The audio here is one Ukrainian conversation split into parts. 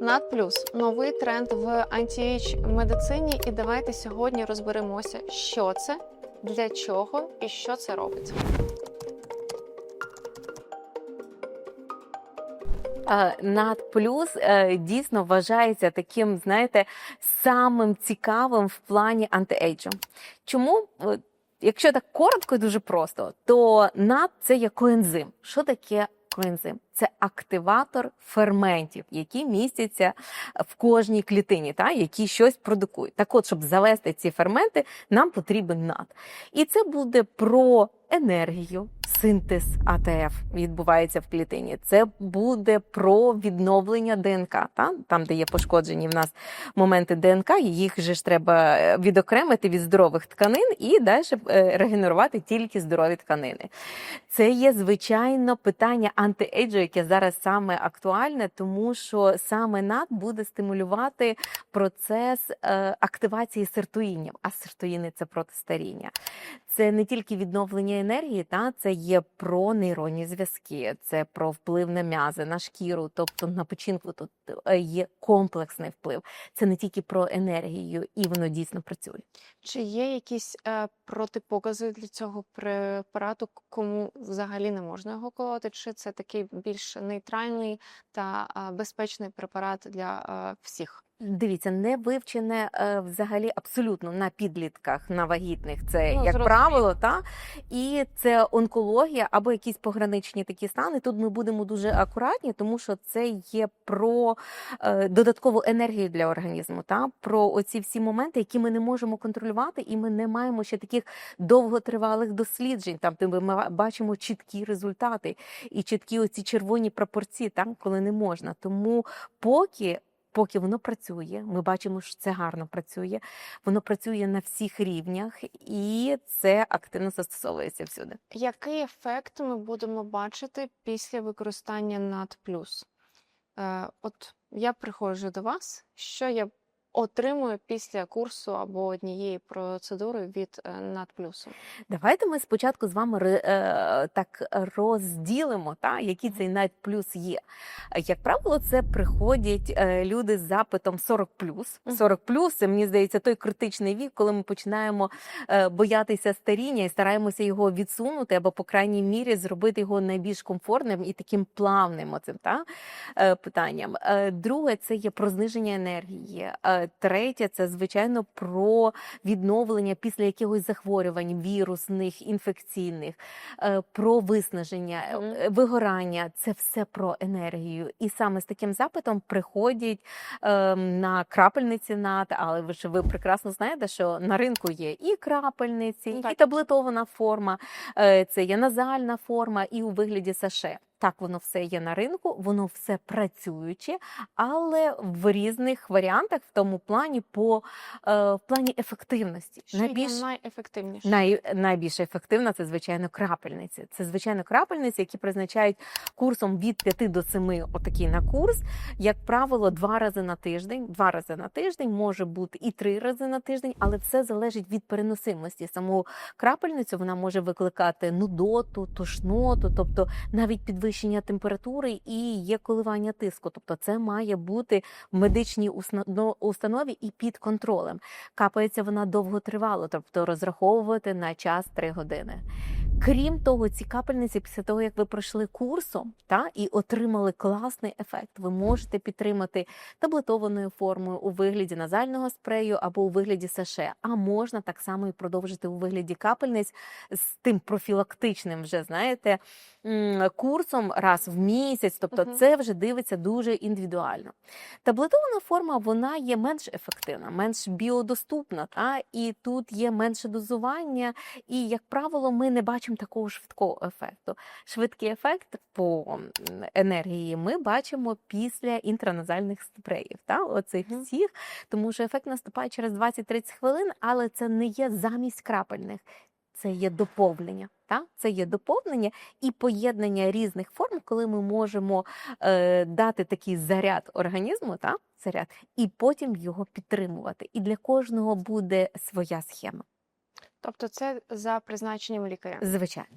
Надплюс новий тренд в антіейдж медицині. І давайте сьогодні розберемося, що це, для чого і що це робить. Надплюс е, дійсно вважається таким, знаєте, самим цікавим в плані антиейджу. Чому? Якщо так коротко і дуже просто, то над це є коензим. Що таке коензим? Це активатор ферментів, які містяться в кожній клітині, та, які щось продукують. Так от, щоб завести ці ферменти, нам потрібен над. І це буде про енергію, синтез АТФ відбувається в клітині. Це буде про відновлення ДНК, та? там, де є пошкоджені в нас моменти ДНК, їх же ж треба е, відокремити від здорових тканин і далі е, регенерувати тільки здорові тканини. Це є звичайно питання антиейджу, яке зараз саме актуальне, тому що саме НАД буде стимулювати процес е, активації сиртуїнів, а сиртуїни це протистаріння. Це не тільки відновлення енергії, та це є про нейронні зв'язки, це про вплив на м'язи, на шкіру, тобто на печінку тут е, є комплексний вплив. Це не тільки про енергію, і воно дійсно працює. Чи є якісь е, протипокази для цього препарату, кому взагалі не можна його колоти? Чи це такий більш нейтральний та е, безпечний препарат для е, всіх? Дивіться, не вивчене е, взагалі абсолютно на підлітках, на вагітних. Це Ну, як зрозуміло. правило, та і це онкологія або якісь пограничні такі стани. Тут ми будемо дуже акуратні, тому що це є про е, додаткову енергію для організму, та про оці всі моменти, які ми не можемо контролювати, і ми не маємо ще таких довготривалих досліджень, там де ми бачимо чіткі результати і чіткі оці червоні пропорції, там коли не можна. Тому поки. Поки воно працює, ми бачимо, що це гарно працює. Воно працює на всіх рівнях, і це активно застосовується всюди. Який ефект ми будемо бачити після використання над плюс? от я приходжу до вас, що я отримую після курсу або однієї процедури від е, надплюсу? Давайте ми спочатку з вами е, так розділимо, та, який цей навіть плюс є. Як правило, це приходять е, люди з запитом 40 Мгм. 40 це мені здається той критичний вік, коли ми починаємо боятися старіння і стараємося його відсунути, або, по крайній мірі, зробити його найбільш комфортним і таким плавним оцим та, питанням. Друге, це є про зниження енергії. Третє, це звичайно про відновлення після якихось захворювань, вірусних, інфекційних, е, про виснаження, е, вигорання. Це все про енергію. І саме з таким запитом приходять е, на крапельниці над, але ви ж ви прекрасно знаєте, що на ринку є і крапельниці, Ну, і таблетована форма, е, це є назальна форма, і у вигляді саше. Так, воно все є на ринку, воно все працююче, але в різних варіантах, в тому плані, по е, в плані ефективності. Що Найбільш є найефективніше? Най, найбільш ефективна це звичайно крапельниці. Це звичайно крапельниці, які призначають курсом від 5 до 7 отакий на курс. Як правило, два рази на тиждень. Два рази на тиждень може бути і три рази на тиждень, але все залежить від переносимості. Саму крапельницю вона може викликати нудоту, тошноту, тобто навіть підвищення температури і є коливання тиску. Тобто, це має бути в медичній установі і під контролем. Капається вона довготривало, тобто розраховувати на час 3 години. Крім того, ці капельниці, після того як ви пройшли курсом та і отримали класний ефект, ви можете підтримати таблетованою формою у вигляді назального спрею або у вигляді саше. А можна так само і продовжити у вигляді капельниць з тим профілактичним, вже знаєте, курсом раз в місяць. Тобто, Мгм. це вже дивиться дуже індивідуально. Таблетована форма вона є менш ефективна, менш біодоступна, та і тут є менше дозування, і як правило, ми не бачимо такого швидкого ефекту. Швидкий ефект по енергії ми бачимо після інтраназальних спреїв, та оцих всіх, тому що ефект наступає через 20-30 хвилин, але це не є замість крапельних. Це є доповнення, та? це є доповнення і поєднання різних форм, коли ми можемо е, дати такий заряд організму, та? заряд, і потім його підтримувати. І для кожного буде своя схема. Тобто це за призначенням лікаря. Звичайно.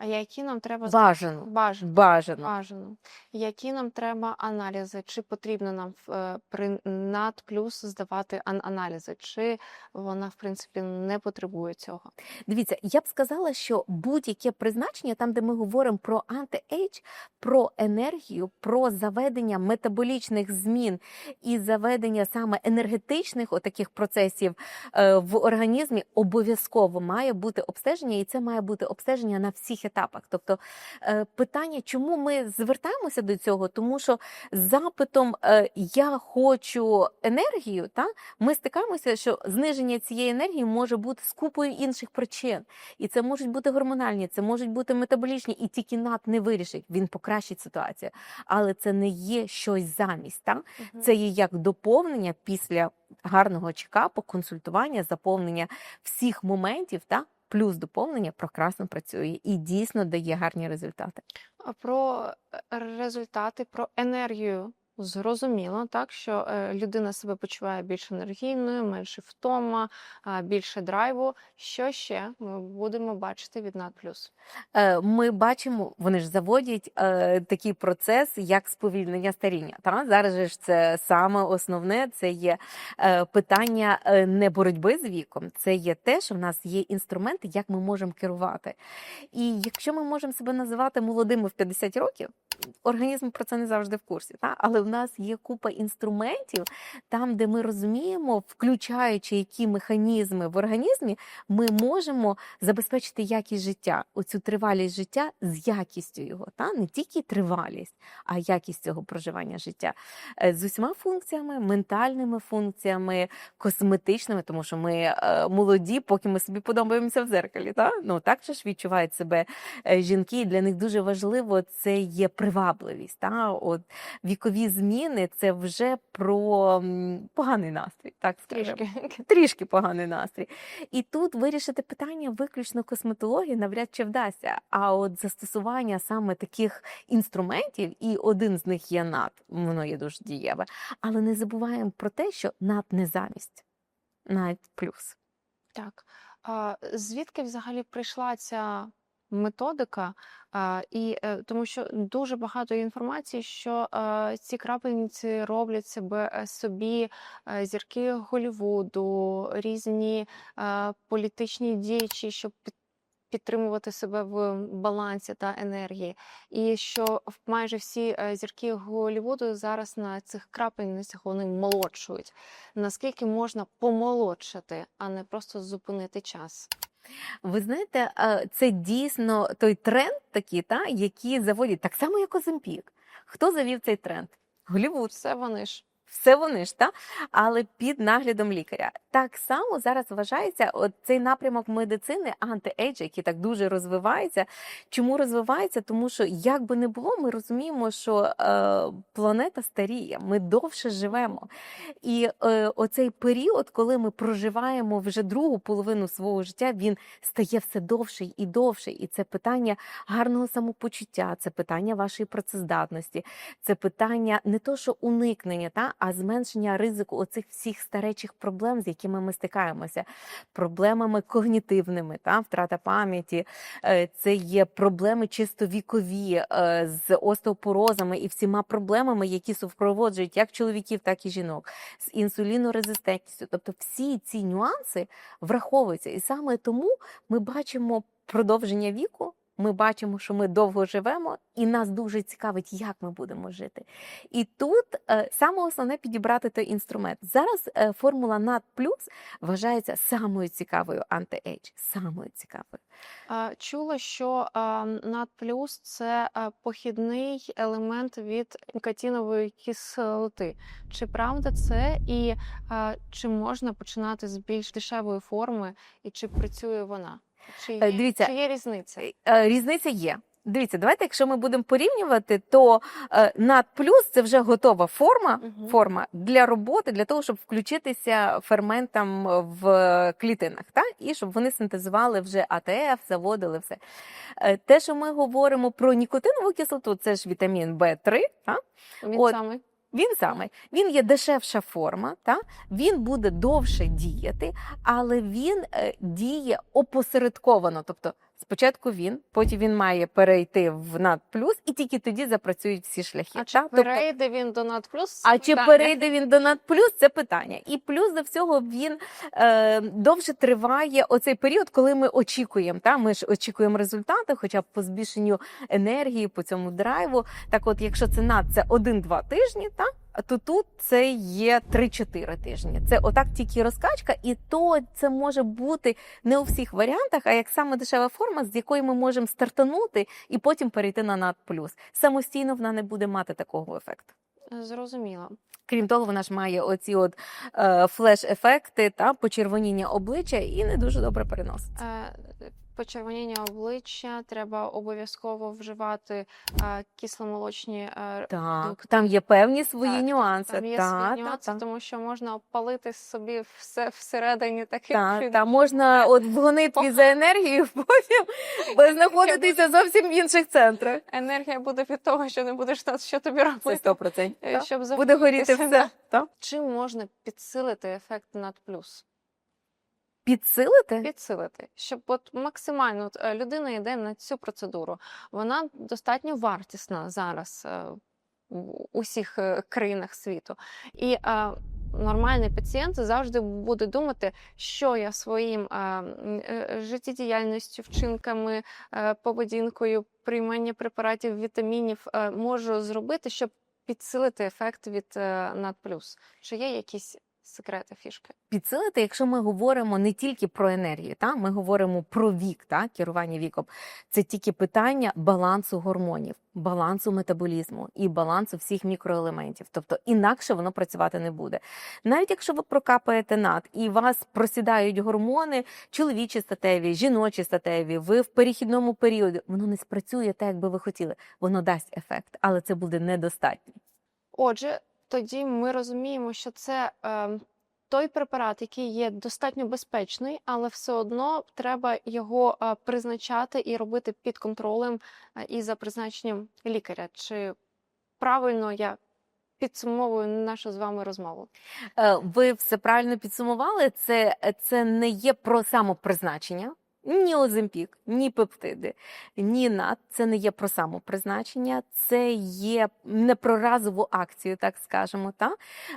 А які нам треба Бажано. бажано? Бажано. Бажано. Які нам треба аналізи? Чи потрібно нам е, при над плюс здавати ан- аналізи? Чи вона, в принципі, не потребує цього? Дивіться, я б сказала, що будь-яке призначення, там, де ми говоримо про анти-ейдж, про енергію, про заведення метаболічних змін і заведення саме енергетичних отаких процесів е, в організмі, обов'язково має бути обстеження, і це має бути обстеження на всіх етапах. Тобто е, питання, чому ми звертаємося до цього? Тому що з запитом е, я хочу енергію, та ми стикаємося, що зниження цієї енергії може бути з купою інших причин. І це можуть бути гормональні, це можуть бути метаболічні, і тільки НАТ не вирішить, він покращить ситуацію. Але це не є щось замість. Та? Мгм. Це є як доповнення після гарного чекапу, консультування, заповнення всіх моментів, та? Плюс доповнення прекрасно працює і дійсно дає гарні результати. А Про е, результати, про енергію зрозуміло, так що е, людина себе почуває більш енергійною, менше втома, більше драйву. Що ще ми будемо бачити від надплюс? Е, Ми бачимо, вони ж заводять е, такий процес, як сповільнення старіння. Та зараз же ж це саме основне, це є питання не боротьби з віком, це є те, що в нас є інструменти, як ми можемо керувати. І якщо ми можемо себе називати молодими в 50 років, організм про це не завжди в курсі. Та? Але в нас є купа інструментів, там, де ми розуміємо, включаючи які механізми в організмі, ми можемо забезпечити якість життя, оцю тривалість життя з якістю його, та не тільки тривалість, а якість цього проживання життя Е, з усіма функціями, ментальними функціями, косметичними, тому що ми е, молоді, поки ми собі подобаємося в зеркалі. Та? Ну так же ж відчувають себе е, жінки. І для них дуже важливо це є привабливість. Та? От вікові зміни це вже про поганий настрій, так скажемо Трішки. трішки поганий настрій. І тут вирішити питання виключно косметології навряд чи вдасться. А от застосування саме таких інструментів, і один з них є НАТ, воно є дуже дієве. Але не забуваємо про те, що НАТ не замість, навіть плюс. Так. А, звідки взагалі прийшла ця методика? І е, тому що дуже багато інформації, що е, ці крапельниці роблять себе е, собі зірки Голлівуду, різні політичні діячі, щоб під- підтримувати себе в балансі та енергії. І що майже всі зірки Голлівуду зараз на цих крапельницях вони молодшують. Наскільки можна помолодшати, а не просто зупинити час? Ви знаєте, це дійсно той тренд такий, та, який заводять так само, як Оземпік. Хто завів цей тренд? Голівуд. Все вони ж. Все вони ж, та? але під наглядом лікаря. Так само зараз вважається от цей напрямок медицини анти-ейдж, який так дуже розвивається. Чому розвивається? Тому що як би не було, ми розуміємо, що е, планета старіє, ми довше живемо. І е, оцей період, коли ми проживаємо вже другу половину свого життя, він стає все довший і довший. І це питання гарного самопочуття, це питання вашої працездатності, це питання не то, що уникнення, та, а зменшення ризику оцих всіх старечих проблем, з якими ми стикаємося, проблемами когнітивними, та, втрата пам'яті, е, це є проблеми чисто вікові е, з остеопорозами і всіма проблемами, які супроводжують як чоловіків, так і жінок, з інсулінорезистентністю. Тобто всі ці нюанси враховуються. І саме тому ми бачимо продовження віку. Ми бачимо, що ми довго живемо, і нас дуже цікавить, як ми будемо жити. І тут е, саме основне підібрати той інструмент. Зараз е, формула НАД плюс вважається самою цікавою анти-ейдж, самою цікавою. Чула, що а, надплюс це похідний елемент від никотинової кислоти. Чи правда це? І чи можна починати з більш дешевої форми, і чи працює вона? Чи є, Е, дивіться, чи є різниця? Е, Різниця є. Дивіться, давайте, якщо ми будемо порівнювати, то е, над плюс це вже готова форма, Мгм. форма для роботи, для того, щоб включитися ферментам в клітинах, та? і щоб вони синтезували вже АТФ, заводили все. Е, Те, що ми говоримо про нікотинову кислоту, це ж вітамін В3, та? Він от, самий. Він саме він є дешевша форма, та він буде довше діяти, але він е, діє опосередковано. Тобто Спочатку він, потім він має перейти в над плюс, і тільки тоді запрацюють всі шляхи. А чи? Тобто- перейде він до над плюс? а чи перейде він до надплюс, це питання. І плюс до всього він е, довше триває оцей період, коли ми очікуємо. Та? Ми ж очікуємо результати, хоча б по збільшенню енергії, по цьому драйву. Так от, якщо це над це 1-2 тижні, та? То тут це є 3-4 тижні. Це отак тільки розкачка, і то це може бути не у всіх варіантах, а як саме дешева форма, з якої ми можемо стартанути і потім перейти на надплюс. Самостійно вона не буде мати такого ефекту. Зрозуміло. Крім того, вона ж має оці от е, флеш-ефекти та почервоніння обличчя і не дуже добре переноситься. Е, Почервоніння обличчя треба обов'язково вживати е, кисломолочні е, Так, продукти. там є певні свої Так, нюанси. Там є та, нюанс, та, та. тому що можна опалити собі все всередині таким Та, чином. та можна от в за енергією, потім ви знаходитеся зовсім в інших центрах. Енергія буде від того, що не будеш знати, що тобі Це робити, 100%. е, щоб Буде горіти все. Та. Чим можна підсилити ефект над плюс? Підсилити? Підсилити, щоб от максимально от, е, людина йде на цю процедуру. Вона достатньо вартісна зараз е, в усіх е, країнах світу. І е, нормальний пацієнт завжди буде думати, що я своїм е, життєдіяльністю, вчинками, е, поведінкою, приймання препаратів, вітамінів е, можу зробити, щоб підсилити ефект від е, надплюс. Чи є якісь секрети, фішки? підсилити, якщо ми говоримо не тільки про енергію, та ми говоримо про вік, та керування віком. Це тільки питання балансу гормонів, балансу метаболізму і балансу всіх мікроелементів. Тобто інакше воно працювати не буде. Навіть якщо ви прокапаєте над і вас просідають гормони, чоловічі статеві, жіночі статеві, ви в перехідному періоді, воно не спрацює так, як би ви хотіли. Воно дасть ефект, але це буде недостатньо. Отже, тоді ми розуміємо, що це е, той препарат, який є достатньо безпечний, але все одно треба його е, призначати і робити під контролем е, і за призначенням лікаря. Чи правильно я підсумовую нашу з вами розмову? Е, Ви все правильно підсумували. Це, це не є про самопризначення. Ні оземпік, ні пептиди, ні над. Це не є про самопризначення, це є не про разову акцію, так скажемо. Та?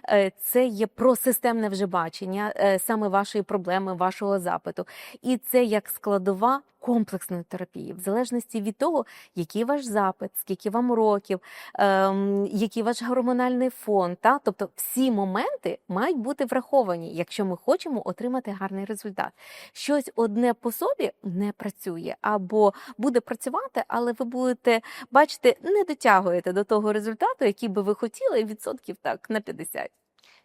Е, Це є про системне вже бачення е, саме вашої проблеми, вашого запиту. І це як складова комплексної терапії, в залежності від того, який ваш запит, скільки вам років, ем, який ваш гормональний фон. Та? Тобто всі моменти мають бути враховані, якщо ми хочемо отримати гарний результат. Щось одне по собі не працює або буде працювати, але ви будете бачити, не дотягуєте до того результату, який би ви хотіли, відсотків так на 50.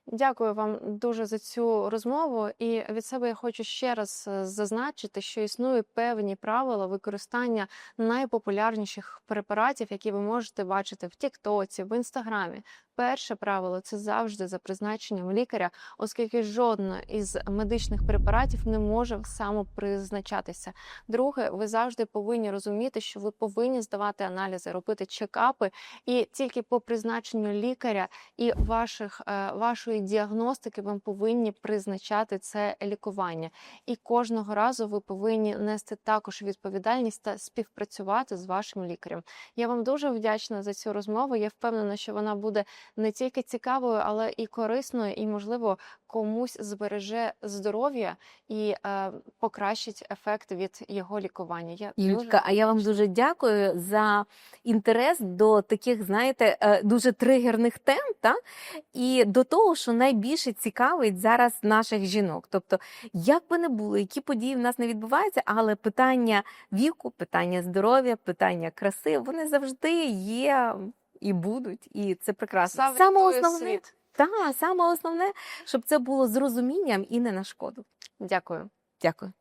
Дякую вам дуже за цю розмову. І від себе я хочу ще раз е, зазначити, що існують певні правила використання найпопулярніших препаратів, які ви можете бачити в Тіктоці, в Інстаграмі. Перше правило це завжди за призначенням лікаря, оскільки жодне із медичних препаратів не може самопризначатися. Друге, ви завжди повинні розуміти, що ви повинні здавати аналізи, робити чекапи, і тільки по призначенню лікаря і ваших, е, вашої діагностики вам повинні призначати це лікування. І кожного разу ви повинні нести також відповідальність та співпрацювати з вашим лікарем. Я вам дуже вдячна за цю розмову. Я впевнена, що вона буде не тільки цікавою, але і корисною, і, можливо, комусь збереже здоров'я і е, покращить ефект від його лікування. Я Юлька, а я вам дуже дякую за інтерес до таких, знаєте, е, дуже тригерних тем, та? і до того, що найбільше цікавить зараз наших жінок. Тобто, як би не було, які події в нас не відбуваються, але питання віку, питання здоров'я, питання краси, вони завжди є і будуть, і це прекрасно. Саме Саме основне, світ. та, саме основне, щоб це було з розумінням і не на шкоду. Дякую. Дякую.